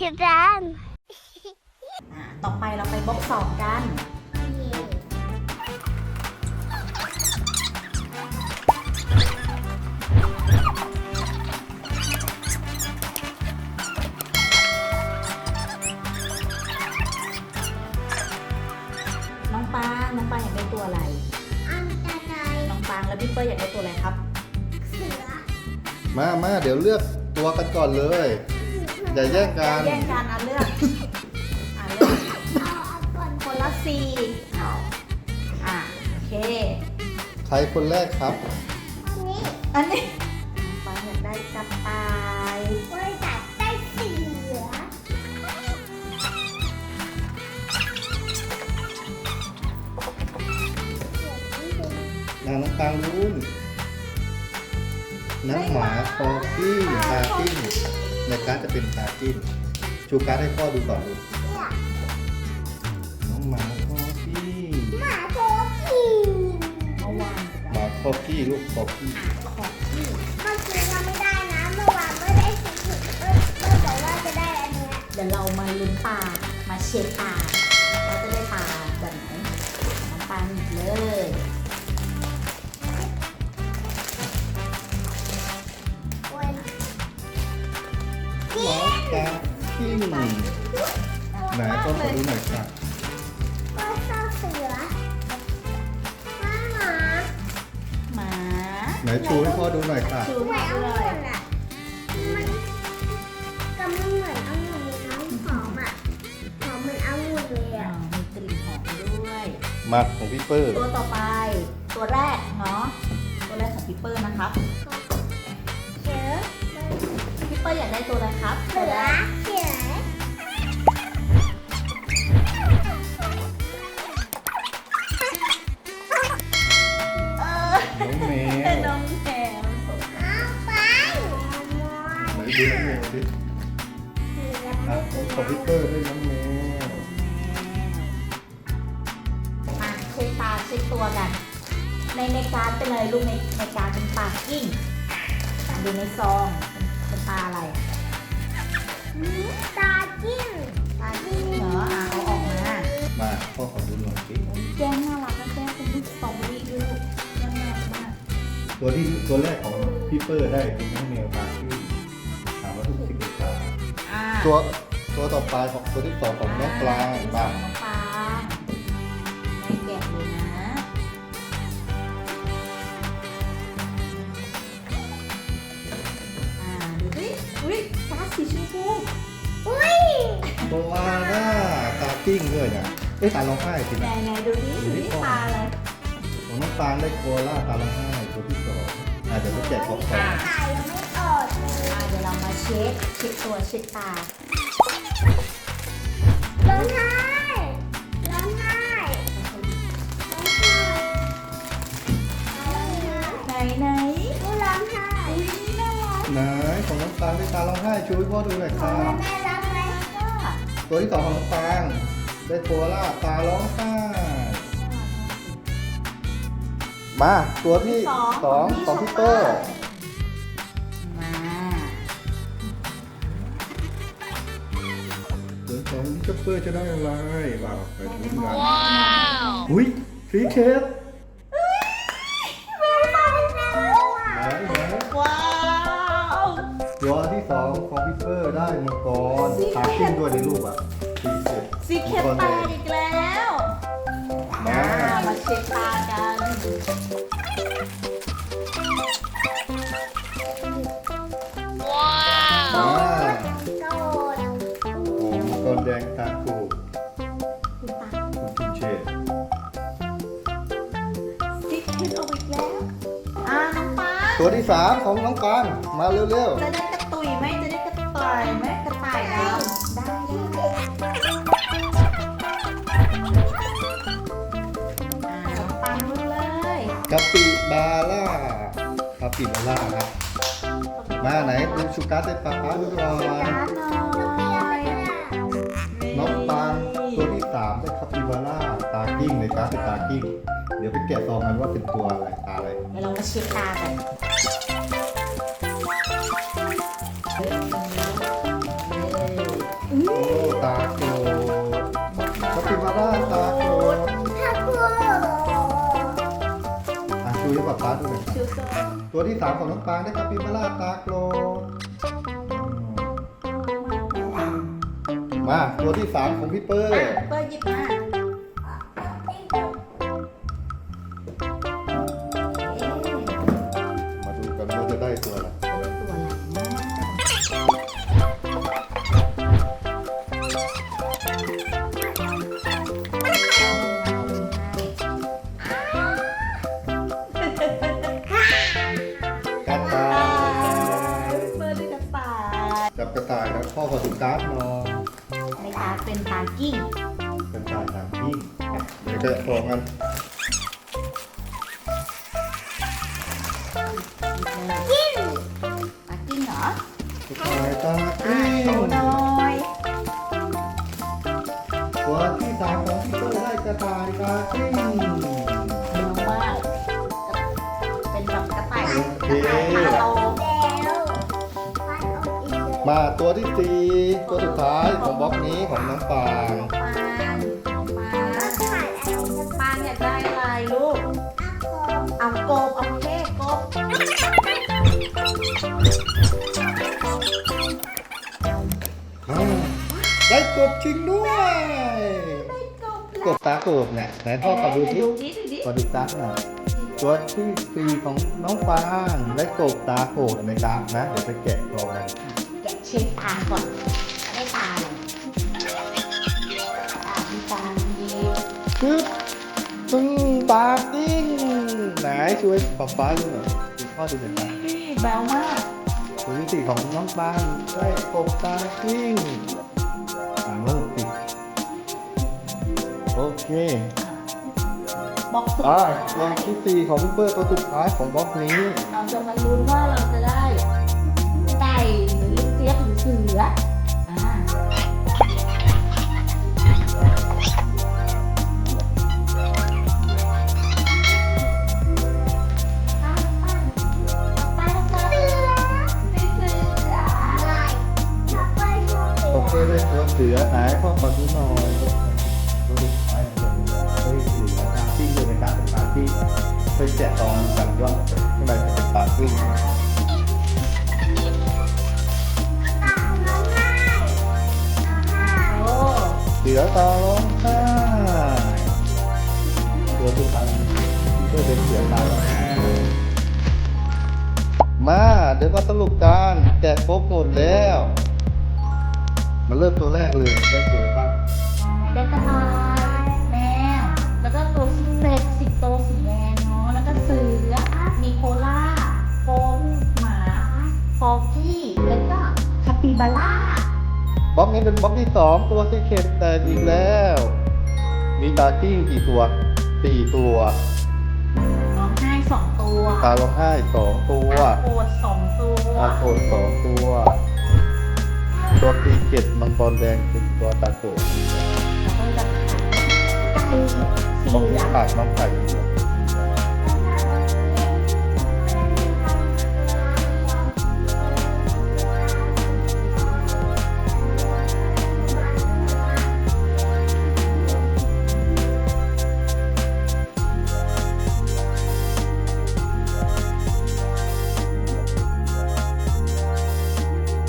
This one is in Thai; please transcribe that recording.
คิดร้านอ่าต่อไปเราไปบล็อกสองกัน น้องปางน้องปางอยากได้ตัวอะไร อันตรายน้องปางแล้วพี่เปิ้ลอยากได้ตัวอะไรครับ เสือมามาเดี๋ยวเลือกตัวกันก่อนเลย อย่าแย่งกัน แย่งกันอะเลือกอะเลือกเอาเอาก่อนคนละสี่เอาอะโอเค ใครคนแรกครับ อันนี้อันนี้ปางอยากได้กระต่ายบริษัทได้เสือนางน้ำตาลรุ่นน้ำหมาคอกี้ตากิ้ง ในการดจะเป็นตากิ้งชูการ์ดให้พ่อดูก่อนลูกเนี่ยน้องหมาคอกี้หมาโคกี้เอาวางหมาคอกี้ลูกคอกี้ของที่เมื่อคืนเราไม่ได้นะเมื่อวานไม่ได้สิบถึงเมื่อเมื่อบอกว่าจะได้อันเนี้ยเดี๋ยวเรามาลุ้นตามาเช็คตาว่าจะได้ตา ดูหน่อยค่ะก็ชอบเสือหมาหมาหมาไหนชูให้พ่อดูหน่อยค่ะชูเหมืมาอนองุเลย่นอะมันก็มันเหมือนองุ่นเลยน้องหอมอะหอมเหมือนองุ่นเลยอ่าอะมีกลิ่นหอมด้วยมาของพี่เปิ้ลตัวต่อไป ตัวแรกเนาะตัวแรกของพี่เปิ้ลนะครับเสือพี่เปิ้ลอยากได้ตัวอะไรครับเสือเสื ในในการดเป็นอะไรลูกในในการดเป็นปากกิ้งดูในซองเป็นเป็นตาอะไรตาจิ้มตากิ้งเหรออะเอาออกมามาพ่อขอดูหน่อยสิแก้มน่ารักนะแก้มเป็นลูกสตรอเบอรี่ด้วยลูกน่ารักมากตัวที่ตัวแรกของพี่เปิ้ลได้เป็นน้องแมวตาที่ถามว่าทุกสิ่งทุกอย่างอ่าตัวตัวต่อไปของตัวที่สองของน้องปลาน้บ้าองปลา สีชมพูอุ้ยตัวหน้าตากิ้งด้วยนะเอ๊ะตาร้องไห้สิไหนนะไหนดูดิดูดิตาอะไรของน้องปลาได้โคล่าตาร้องไห้ตัวที่สองอะเดี๋ยวไปแจกของต่อตายยังไม่ออกเลยอ่าเดี๋ยวเรามาเช็คเช็คตัวเช็คตา ตาร้องไห้ช่วยพ่อดูหน่อยค่ะแม่รักไหมอะตัวที่สองของน้องได้โคล่าตาร้องไห้มาตัวที่สองของพี่เปิ้ลมาตัวสองที่เปิ้ลจะได้อะไรบ้าไปดูกันว้าวอุ้ยฟีเคส องของพี่เปิ้ลได้มังกรตาขึ้นด้วยในรูปอะฟีเคสซีเคปแตกอีกแล้วมาอ่ามาเช็คตากันมาโกรธโอ้มังกรแดงตาคูคุณตาคุณคุณเชษซีเคปเอาอีกแล้ว อ่าน้องปาตัวที่สามของน้องปานมาเร็วจะได้กระตุยไหมจะได้กระ ต่ายไหมกระต่ายดำได้ได้อ่าน้องปาลุ้นเลยๆกะปิบาร่ากะปิบาร่าครับ มาไหนดูชูการ์ดได้ปะป้าดูหน่อย การ์ดหน่อยน้องปางตัวที่สามได้คาปิบาร่าตากิ้งในการ์ดเป็นตากิ้ง เดี๋ยวไปแกะซองกันว่าเป็นตัวอะไรตาอะไร เดี๋ยวเรามาเช็คตากัน โอตาโกคาปิมาล่าตาโกราโกะชูยิบป๊าป๊าดูหน่อยตัวที่สามของน้องปางได้คาปิมาล่าตาโกรมาตัวที่สามของพี่เปิ้ล เปิดหยิบมา การ์ดหนอยในตาเป็นตากิ้งกระต่ายตามยิ่งเดี๋ยวจะฟองกันกิ้งตากิ้งเหรอกระต่ายตาอะกิ้งโชว์หน่อยตัวที่สามของพี่เปิ้ลได้กระต่ายตากิ้งเร็วมาก เป็นแบบกระต่ายโอกเคระต่ายตา มาตัวที่สี่ตัวสุดท้ายของบล็อกนี้ของน้องปางปางปางขาดอะไรปางอยากได้อะไรลูกอักคมเอากบเอาเค้กกบได้กบจริงด้วยได้กบตากบเนี่ยไหนพ่อขอดูที่ดูดิดูดิขอดูตาหน่อยตัวที่สี่ของน้องปางได้กบตาโกดในตานะ เดี๋ยวไปแกะกองกัน เช็คตาก่อนได้ตาเลยตามีตาดีปึ๊บปึ้งตากิ้งไหนช่วยป๊าป๊าดูหน่อยดูพ่อดูหน่อยตาแบวมากตัวที่สี่ของน้องปางได้กบตากิ้งอ่าเริ่มติดโอเคบอกสุดอ่าตัวที่สี่ของพี่เปิ้ลตัวสุดท้ายของบล็อกนี้ เราจะมาลุ้นว่าเราจะได้ สืออ่าไปเสือไม่เสือลายถ้าไปดูโอคเลยตัวเสือไหนพ่อขอดูหน่อยตัวสุดท้ายของเฮ้ยเสือตากิ้งอยู่ในการเป็นตากิ้งไปแกะตองกันว่าข้างในจะเป็นตากิ้งต เสือตาร้องไห้ตัวสุดท้ายก็เป็นเสือตาร้องไห้มา เดี๋ยวมาสรุปการแกะครบหมดแล้ว มาเริ่มตัวแรกเลยได้ตัวบ้างได้กระต่ายแมวแล้วก็ตัวเซ็กสิงโต บล็อกนี้เป็นบล็อกที่สองตัวที่เข็ดแต่อีกแล้ว มีตากิ้งกี่ตัวสี่ตัวร้องไห้สองตัวตาร้องไห้สองตัวโกรธสองตัวตาโกรธสองตัว ตัวตีเจ็ดมังกรแดงเป็นตัวตาโกรธแล้วก็จะไก่บล็อกเสืนี้อขาดน้องไข่อยู่